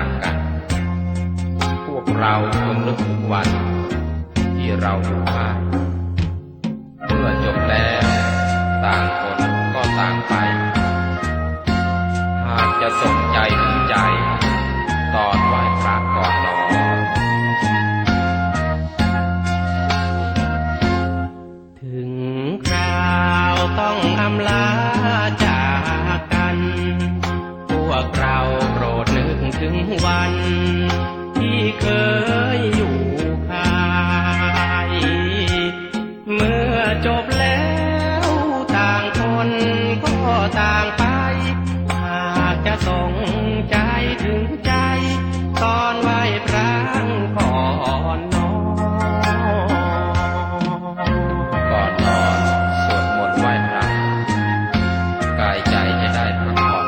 ากกัน พวกเราจงนึกถึงวัน ที่เราอยู่พาดเมื่อจบแล้ว ต่างคนก็ต่างไป หากจะส่ใจถึงใจ ต่างไป หากจะส่งใจถึงใจ ตอนไหว้พระก่อนนอนก่อนนอนสวดมนต์ไหว้พระกายใจจะได้พักผ่อน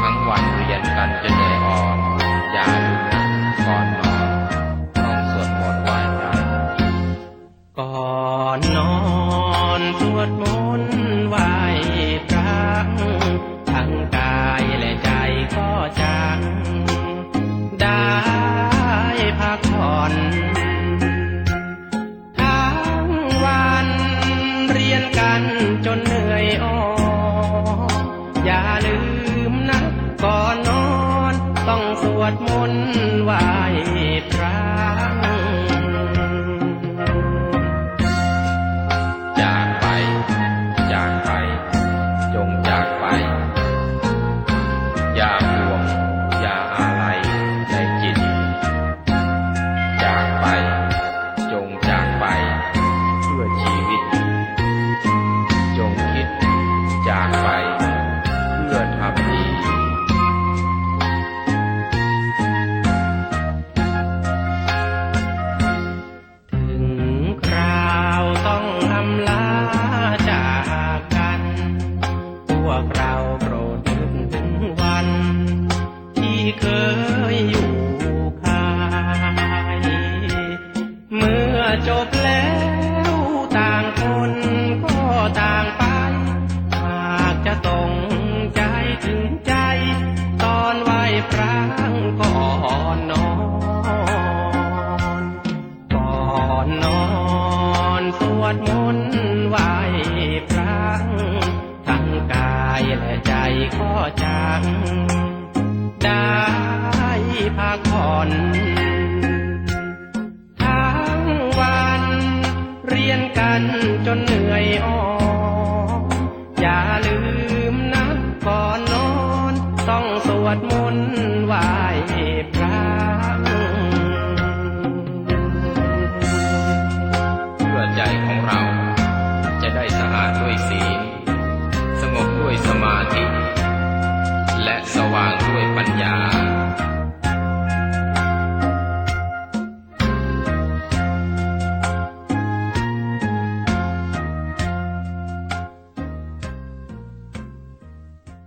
ทั้งวันเรียนกันจนเหนื่อยอ่อนอย่าลืมนะก่อนนอนต้องสวดมนต์ไหว้พระก่อนนอน ลืมนะ ก่อนนอน ต้องสวดมนต์ไหว้พระ อนนอนสวดมนต์ไหว้พระทั้งกายและใจก็จัง ได้พักผ่อน